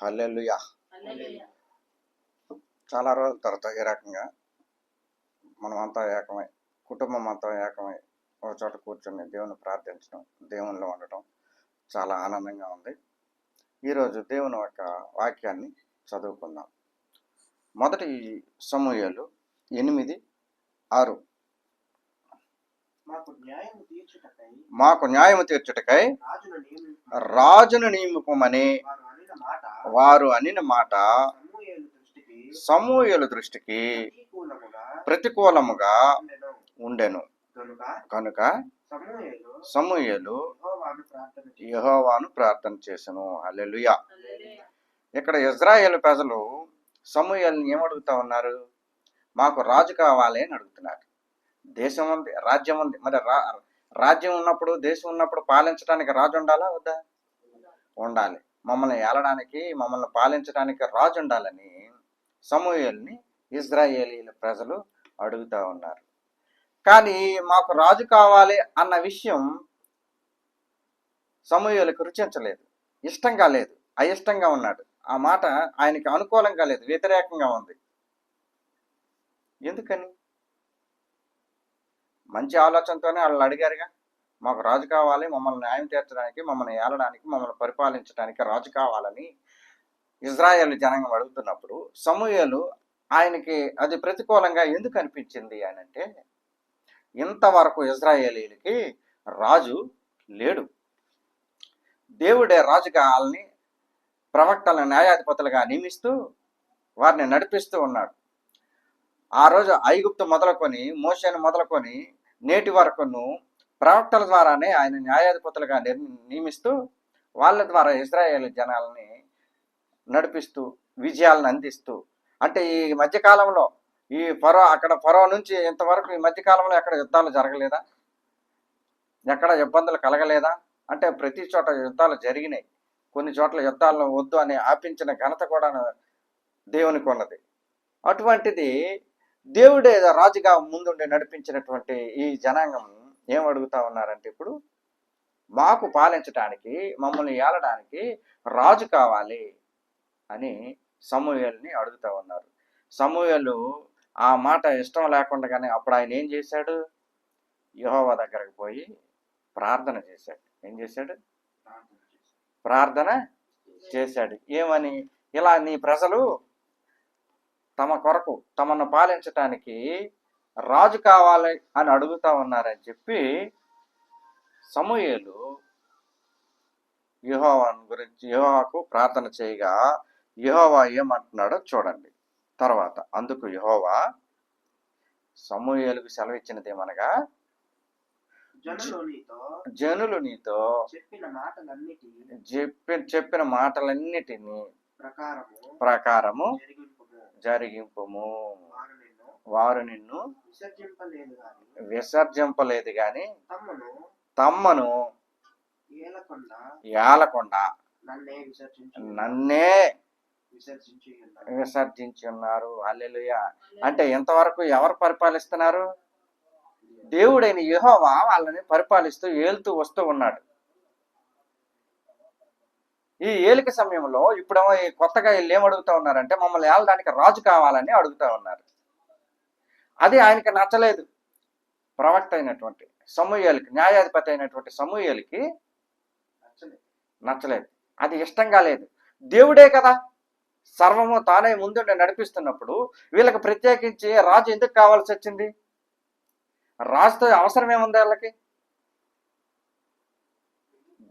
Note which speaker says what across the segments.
Speaker 1: హల్లెలూయా. చాలా రోజుల తర్వాత ఈ రకంగా మనమంతా ఏకమై కుటుంబం అంతా ఏకమై ఒక చోట కూర్చొని దేవుని ప్రార్థించడం దేవునిలో ఉండటం చాలా ఆనందంగా ఉంది. ఈరోజు దేవుని యొక్క వాక్యాన్ని చదువుకుందాం. మొదటి సమూహాలు ఎనిమిది ఆరు.
Speaker 2: మాకు న్యాయము తీర్చుటకై
Speaker 1: మాకు న్యాయము తీర్చుటకై
Speaker 2: రాజును నియమింపు
Speaker 1: రాజును నియమిపమని
Speaker 2: వారు అనిన మాట
Speaker 1: వారు అనిన మాట
Speaker 2: సమూయేలు దృష్టికి
Speaker 1: సమూహల దృష్టికి
Speaker 2: ప్రతికూలముగా
Speaker 1: ప్రతికూలముగా
Speaker 2: ఉండెను. కనుక
Speaker 1: సమూహలు
Speaker 2: యెహోవాను ప్రార్థన
Speaker 1: చేసెను. హల్లెలూయా. ఇక్కడ ఇజ్రాయేల్ ప్రజలు సమూహల్ని ఏమడుగుతా ఉన్నారు? మాకు రాజు కావాలి అని అడుగుతున్నారు. దేశం ఉంది రాజ్యం ఉంది. మరి రా రాజ్యం ఉన్నప్పుడు దేశం ఉన్నప్పుడు పాలించడానికి రాజు ఉండాలా? వద్దా? ఉండాలి. మమ్మల్ని ఏలడానికి మమ్మల్ని పాలించడానికి రాజు ఉండాలని సమూహల్ని ఇజ్రాయేలీల ప్రజలు అడుగుతా ఉన్నారు. కానీ మాకు రాజు కావాలి అన్న విషయం సమూహలకు రుచించలేదు. ఇష్టంగా లేదు. అయిష్టంగా ఉన్నాడు. ఆ మాట ఆయనకి అనుకూలంగా లేదు. వ్యతిరేకంగా ఉంది. ఎందుకని? మంచి ఆలోచనతోనే వాళ్ళు అడిగారుగా. మాకు రాజు కావాలి మమ్మల్ని న్యాయం తీర్చడానికి మమ్మల్ని ఏలడానికి మమ్మల్ని పరిపాలించడానికి రాజు కావాలని ఇజ్రాయేల్ జనాంగం అడుగుతున్నప్పుడు సమూహలు ఆయనకి అది ప్రతికూలంగా ఎందుకు అనిపించింది అని అంటే ఇంతవరకు ఇజ్రాయేలీలకి రాజు లేడు. దేవుడే రాజు కావాలని ప్రవక్తలను న్యాయాధిపతులుగా నియమిస్తూ వారిని నడిపిస్తూ ఉన్నాడు. ఆ రోజు ఐగుప్తు మొదలుకొని మోషను మొదలుకొని నేటి వరకును ప్రవక్తల ద్వారానే ఆయన న్యాయాధిపతులుగా నియమిస్తూ వాళ్ళ ద్వారా ఇజ్రాయేల్ జనాల్ని నడిపిస్తూ విజయాలను అందిస్తూ అంటే ఈ మధ్యకాలంలో ఈ ఫరో అక్కడ ఫరో నుంచి ఇంతవరకు ఈ మధ్యకాలంలో ఎక్కడ యుద్ధాలు జరగలేదా? ఎక్కడ ఇబ్బందులు కలగలేదా? అంటే ప్రతి చోట యుద్ధాలు జరిగినాయి. కొన్ని చోట్ల యుద్ధాలను వద్దు అని ఆపించిన ఘనత కూడా దేవునికి ఉన్నది. అటువంటిది దేవుడే రాజుగా ముందుండి నడిపించినటువంటి ఈ జనాంగం ఏం అడుగుతా ఉన్నారంటే ఇప్పుడు మాకు పాలించడానికి మమ్మల్ని ఏలడానికి రాజు కావాలి అని సమూహల్ని అడుగుతా ఉన్నారు. సమూహలు ఆ మాట ఇష్టం లేకుండా అప్పుడు ఆయన ఏం చేశాడు? యెహోవా దగ్గరకు పోయి ప్రార్థన చేశాడు. ఏం చేశాడు?
Speaker 2: ప్రార్థన
Speaker 1: చేశాడు. ఏమని? ఇలా నీ ప్రజలు తమ కొరకు తమను పాలించటానికి రాజు కావాలి అని అడుగుతా ఉన్నారని చెప్పి సమూయేలు యెహోవాను గురించి యెహోవాకు ప్రార్థన చేయగా యెహోవా ఏమంటున్నాడో చూడండి. తర్వాత అందుకు యెహోవా సమూయేలుకు సెలవిచ్చినది ఏమనగా
Speaker 2: జనులు నీతో
Speaker 1: చెప్పి చెప్పిన మాటలన్నిటినీ
Speaker 2: ప్రకారము జరిగింపుము. వారు నిన్ను విసర్జింపలేదు గాని తమ్మును ఏలకుండా నన్నే విసర్జించు ఉన్నారు.
Speaker 1: అల్లెలుయ అంటే ఇంతవరకు ఎవరు పరిపాలిస్తున్నారు? దేవుడైన యెహోవా వాళ్ళని పరిపాలిస్తూ ఏలుతూ వస్తూ ఉన్నాడు. ఈ ఏలిక సమయంలో ఇప్పుడేమో కొత్తగా వీళ్ళు ఏం అడుగుతా ఉన్నారంటే మమ్మల్ని ఏలడానికి రాజు కావాలని అడుగుతా ఉన్నారు. అది ఆయనకి నచ్చలేదు. ప్రవక్త అయినటువంటి సమూహాలకి న్యాయాధిపతి అయినటువంటి సమూహాలకి
Speaker 2: నచ్చలేదు.
Speaker 1: నచ్చలేదు. అది ఇష్టంగా లేదు. దేవుడే కదా. సర్వము తానే ముందుండి నడిపిస్తున్నప్పుడు వీళ్ళకి ప్రత్యేకించి రాజు ఎందుకు కావాల్సి వచ్చింది? రాజుతో అవసరం ఏముంది వాళ్ళకి?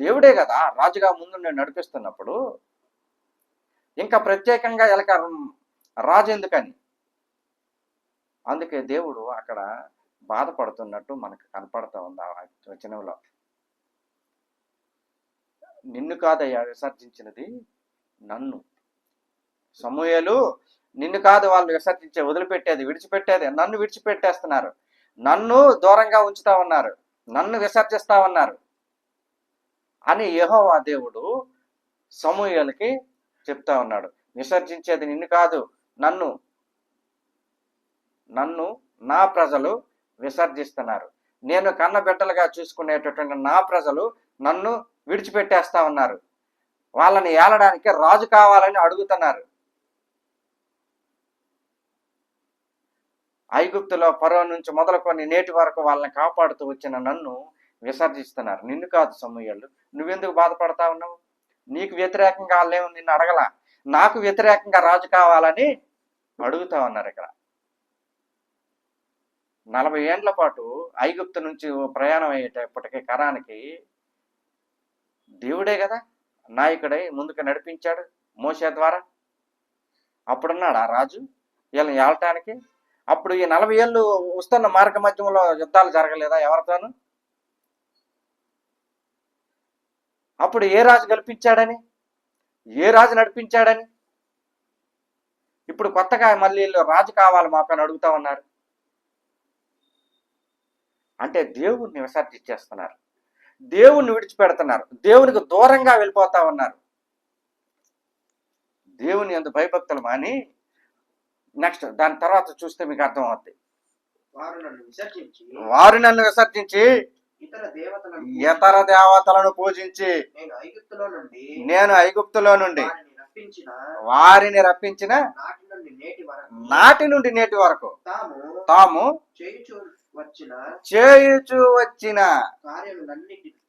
Speaker 1: దేవుడే కదా రాజుగా ముందుండి నడిపిస్తున్నప్పుడు. ఇంకా ప్రత్యేకంగా వీళ్ళకి రాజు ఎందుకని? అందుకే దేవుడు అక్కడ బాధపడుతున్నట్టు మనకు కనపడుతూ ఉంది ఆ వచనంలో. నిన్ను కాదయ్యా విసర్జించినది నన్ను. సమూహలు నిన్ను కాదు వాళ్ళు విసర్జించే వదిలిపెట్టేది విడిచిపెట్టేది నన్ను విడిచిపెట్టేస్తున్నారు. నన్ను దూరంగా ఉంచుతా ఉన్నారు. నన్ను విసర్జిస్తా ఉన్నారు. అని యహోవా దేవుడు సమూహలకి చెప్తా ఉన్నాడు. విసర్జించేది నిన్ను కాదు నన్ను. నన్ను నా ప్రజలు విసర్జిస్తున్నారు. నేను కన్న బిడ్డలుగా చూసుకునేటటువంటి నా ప్రజలు నన్ను విడిచిపెట్టేస్తా ఉన్నారు. వాళ్ళని ఏలడానికి రాజు కావాలని అడుగుతున్నారు. ఐగుప్తులో పరో నుంచి మొదలుకొని నేటి వరకు వాళ్ళని కాపాడుతూ వచ్చిన నన్ను విసర్జిస్తున్నారు. నిన్ను కాదు సమూహలు నువ్వెందుకు బాధపడతా ఉన్నావు? నీకు వ్యతిరేకంగా వాళ్ళేమో నిన్ను అడగల? నాకు వ్యతిరేకంగా రాజు కావాలని అడుగుతా ఉన్నారు ఇక్కడ. నలభై ఏండ్ల పాటు ఐగుప్తు నుంచి ప్రయాణం అయ్యేటప్పటికీ కరానికి దేవుడే కదా నాయకుడై ముందుకు నడిపించాడు మోసే ద్వారా. అప్పుడున్నాడు ఆ రాజు? వీళ్ళని ఏలటానికి? అప్పుడు ఈ నలభై ఏళ్ళు వస్తున్న మార్గ మధ్యంలో యుద్ధాలు జరగలేదా ఎవరితోనూ? అప్పుడు ఏ రాజు గెలిపించాడని? ఏ రాజు నడిపించాడని? ఇప్పుడు కొత్తగా మళ్ళీ వీళ్ళు రాజు కావాలి మాకు అని అడుగుతా ఉన్నారు. అంటే దేవుణ్ణి విసర్జించేస్తున్నారు. దేవుణ్ణి విడిచిపెడుతున్నారు. దేవునికి దూరంగా వెళ్ళిపోతా ఉన్నారు. దేవుని అందు భయభక్తులు మాని నెక్స్ట్ దాని తర్వాత చూస్తే మీకు
Speaker 2: నన్ను విసర్జించి
Speaker 1: వారు నన్ను విసర్జించి
Speaker 2: ఇతర దేవతలను
Speaker 1: ఇతర దేవతలను పూజించి
Speaker 2: నేను ఐగుప్తులో నుండి వారిని రప్పించిన నాటి నుండి నేటి వరకు తాము చేయుచు వచ్చిన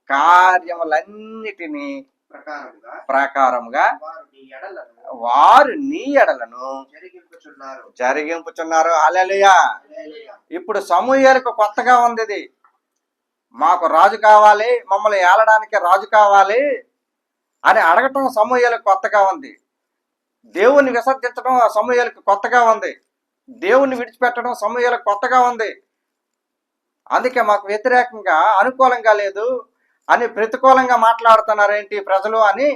Speaker 1: కార్యములన్నిటినీ
Speaker 2: ప్రకారముగా వారు నీ ఎడలను జరిగింపుచున్నారు.
Speaker 1: హల్లెలూయా. ఇప్పుడు సమూహాలకు కొత్తగా ఉంది ఇది. మాకు రాజు కావాలి మమ్మల్ని ఏలడానికి రాజు కావాలి అని అడగటం సమూహాలకు కొత్తగా ఉంది. దేవుణ్ణి విసర్జించడం సమూహాలకు కొత్తగా ఉంది. దేవుణ్ణి విడిచిపెట్టడం సమూహాలకు కొత్తగా ఉంది. అందుకే మాకు వ్యతిరేకంగా అనుకూలంగా లేదు అని ప్రతికూలంగా మాట్లాడుతున్నారేంటి ప్రజలు అని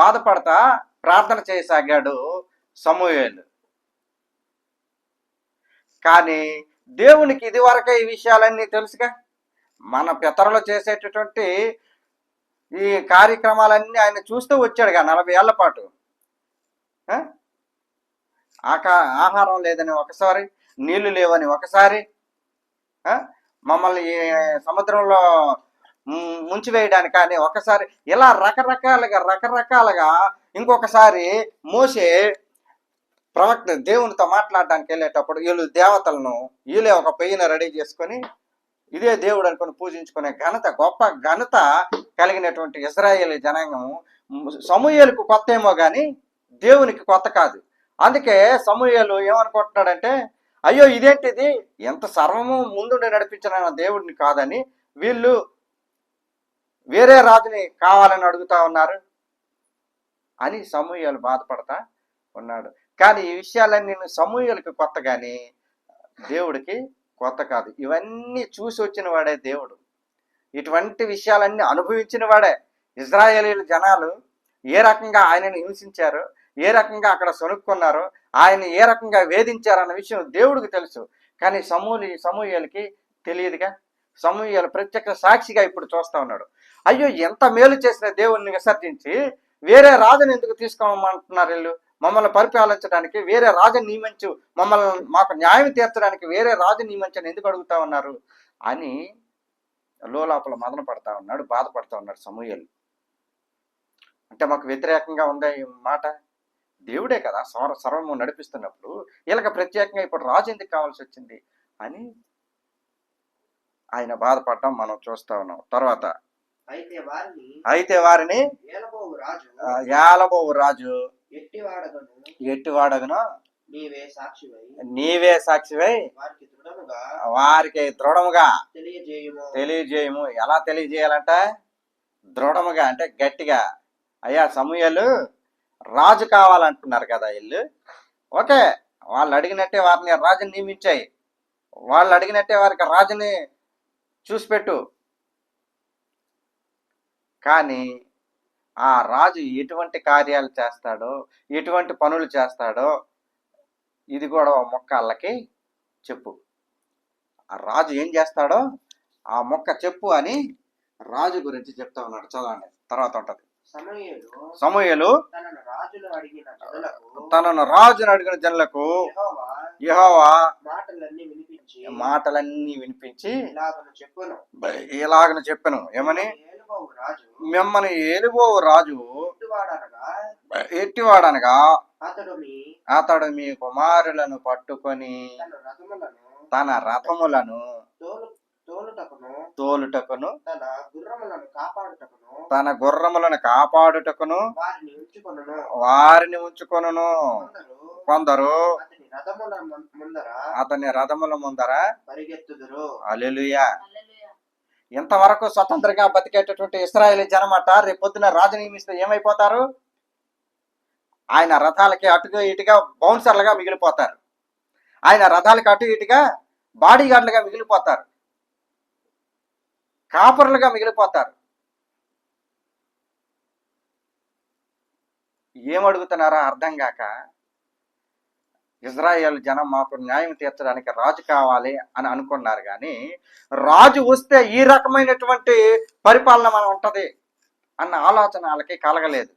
Speaker 1: బాధపడతా ప్రార్థన చేయసాగాడు సమూహేలు కానీ దేవునికి ఇది వరకే ఈ విషయాలన్నీ తెలుసుగా? మన పితరులు చేసేటటువంటి ఈ కార్యక్రమాలన్నీ ఆయన చూస్తూ వచ్చాడుగా నలభై ఏళ్ళ పాటు. ఆకా ఆహారం లేదని ఒకసారి నీళ్ళు లేవని ఒకసారి మమ్మల్ని సముద్రంలో ముంచి ముంచివేయడానికి కానీ ఒకసారి ఇలా రకరకాలుగా రకరకాలుగా ఇంకొకసారి మోసే ప్రవక్త దేవునితో మాట్లాడడానికి వెళ్ళేటప్పుడు వీళ్ళు దేవతలను వీళ్ళే ఒక పెయ్యిన రెడీ చేసుకొని ఇదే దేవుడు అనుకుని పూజించుకునే ఘనత గొప్ప ఘనత కలిగినటువంటి ఇజ్రాయేల్ జనాంగం సమూహలకు కొత్త ఏమో కానీ దేవునికి కొత్త కాదు. అందుకే సమూహలు ఏమనుకుంటున్నాడంటే అయ్యో ఇదేంటిది? ఎంత సర్వము ముందుండి నడిపించిన దేవుడిని కాదని వీళ్ళు వేరే రాజుని కావాలని అడుగుతా ఉన్నారు అని సమూహాలు బాధపడతా ఉన్నాడు. కానీ ఈ విషయాలన్నీ సమూహాలకి కొత్త కానీ దేవుడికి కొత్త కాదు. ఇవన్నీ చూసి వచ్చిన వాడే దేవుడు. ఇటువంటి విషయాలన్నీ అనుభవించిన వాడే. ఇజ్రాయేలీల జనాలు ఏ రకంగా ఆయనను హింసించారు? ఏ రకంగా అక్కడ సొనుక్కున్నారో ఆయన ఏ రకంగా వేధించారన్న విషయం దేవుడికి తెలుసు. కానీ సమూలి సమూహాలకి తెలియదుగా? సమూహాలు ప్రత్యక్ష సాక్షిగా ఇప్పుడు చూస్తా ఉన్నాడు. అయ్యో ఎంత మేలు చేసిన దేవుణ్ణి విసర్జించి వేరే రాజుని ఎందుకు తీసుకోమంటున్నారు వీళ్ళు? మమ్మల్ని పరిపాలించడానికి వేరే రాజు నియమించు మమ్మల్ని మాకు న్యాయం తీర్చడానికి వేరే రాజు నియమించని ఎందుకు అడుగుతా ఉన్నారు? అని లోపల మదన పడతా ఉన్నాడు బాధపడతా ఉన్నాడు సమూహలు అంటే మాకు వ్యతిరేకంగా ఉందా ఈ మాట? దేవుడే కదా సర్వ సర్వము నడిపిస్తున్నప్పుడు వీళ్ళకి ప్రత్యేకంగా ఇప్పుడు రాజు ఎందుకు కావాల్సి వచ్చింది అని ఆయన బాధపడటం మనం చూస్తా ఉన్నాం. తర్వాత
Speaker 2: అయితే వారిని ఏలబోవు రాజు
Speaker 1: యాలబోవు రాజు
Speaker 2: ఎట్టివాడగను నీవే సాక్షివై.
Speaker 1: నీవే సాక్షివై
Speaker 2: వారికి దృఢముగా తెలియజేయము.
Speaker 1: ఎలా తెలియజేయాలంట దృఢముగా అంటే గట్టిగా అయ్యా సమూహలు రాజు కావాలంటున్నారు కదా వీళ్ళు. ఓకే వాళ్ళు అడిగినట్టే వారిని రాజుని నియమించాయి. వాళ్ళు అడిగినట్టే వారికి రాజుని చూసిపెట్టు కానీ ఆ రాజు ఎటువంటి కార్యాలు చేస్తాడో ఎటువంటి పనులు చేస్తాడో ఇది కూడా మొక్కళ్ళకి మొక్క వాళ్ళకి చెప్పు. ఆ రాజు ఏం చేస్తాడో ఆ మొక్క చెప్పు అని రాజు గురించి చెప్తా ఉన్నాడు. చదవండి. తర్వాత ఉంటుంది. సమూహలు
Speaker 2: తనను
Speaker 1: రాజును అడిగిన జనులకు
Speaker 2: యెహోవా మాటలన్నీ వినిపించి
Speaker 1: మాటలన్నీ వినిపించి
Speaker 2: ఇలాగను చెప్పును.
Speaker 1: ఏమని? మిమ్మల్ని ఏలుబో రాజు
Speaker 2: ఎట్టువాడనగా అతడు మీ
Speaker 1: కుమారులను పట్టుకొని
Speaker 2: తన రథములను తోలుటకును
Speaker 1: తోలుటకును
Speaker 2: తన గుర్రములను కాపాడుటకును
Speaker 1: తన గుర్రములను కాపాడుటకును
Speaker 2: వారిని ఉంచుకొనును.
Speaker 1: వారిని ఉంచుకొనును.
Speaker 2: కొందరు రథముల ముందర
Speaker 1: అతని రథముల ముందర
Speaker 2: పరిగెత్తుదురు.
Speaker 1: అలెలుయా ఇంతవరకు స్వతంత్రంగా బతికేటటువంటి ఇస్రాయేలీ జనమట రేపొద్దున రాజు నియమిస్తే ఏమైపోతారు? ఆయన రథాలకి అటుగా ఇటుగా బౌన్సర్లుగా మిగిలిపోతారు. ఆయన రథాలకి అటు ఇటుగా బాడీ గార్డులుగా మిగిలిపోతారు. కాపరులుగా మిగిలిపోతారు. ఏమడుగుతున్నారో అర్థం కాక ఇజ్రాయెల్ జనం మాకు న్యాయం తీర్చడానికి రాజు కావాలి అని అనుకున్నారు కానీ రాజు వస్తే ఈ రకమైనటువంటి పరిపాలన మనం ఉంటది అన్న ఆలోచన వాళ్ళకి కలగలేదు.